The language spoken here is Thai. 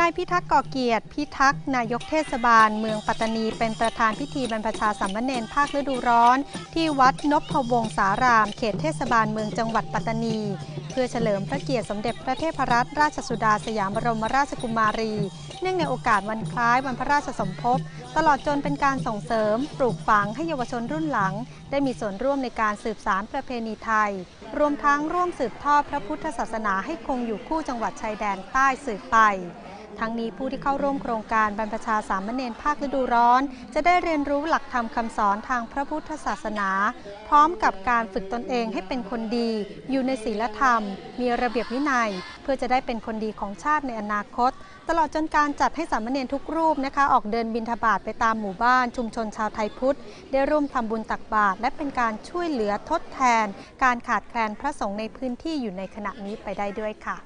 นายพิทักษ์ก่อเกียรติ พิทักษ์นายกเทศบาล เมืองปัตตานีเป็นประธานพิธีบรรพชาสามเณรภาคฤดูร้อน ที่วัดนพวงศาราม เขตเทศบาลเมืองจังหวัดปัตตานี เพื่อเฉลิมพระเกียรติสมเด็จพระเทพรัตนราชสุดาสยามบรมราชกุมารี เนื่องในโอกาสวันคล้ายวันพระราชสมภพตลอดจนเป็นการส่งเสริม ปลูกฝังให้เยาวชนรุ่นหลัง ได้มีส่วนร่วมในการสืบสารประเพณีไทย รวมทั้งร่วมสืบทอดพระพุทธศาสนาให้คงอยู่คู่จังหวัดชายแดนใต้สืบไป ทั้งนี้ผู้ที่เข้าร่วมโครงการบรรพชาสามเณรภาคฤดูร้อน จะได้เรียนรู้หลักธรรมคำสอนทางพระพุทธศาสนา พร้อมกับการฝึกตนเองให้เป็นคนดี อยู่ในศีลธรรม มีระเบียบวินัย เพื่อจะได้เป็นคนดีของชาติในอนาคต ตลอดจนการจัดให้สามเณรทุกรูปนะคะ ออกเดินบินทบาทไปตามหมู่บ้าน ชุมชนชาวไทยพุทธ ได้ร่วมทำบุญตักบาตรและเป็นการช่วยเหลือทดแทน การขาดแคลนพระสงฆ์ในพื้นที่อยู่ในขณะนี้ไปได้ด้วยค่ะ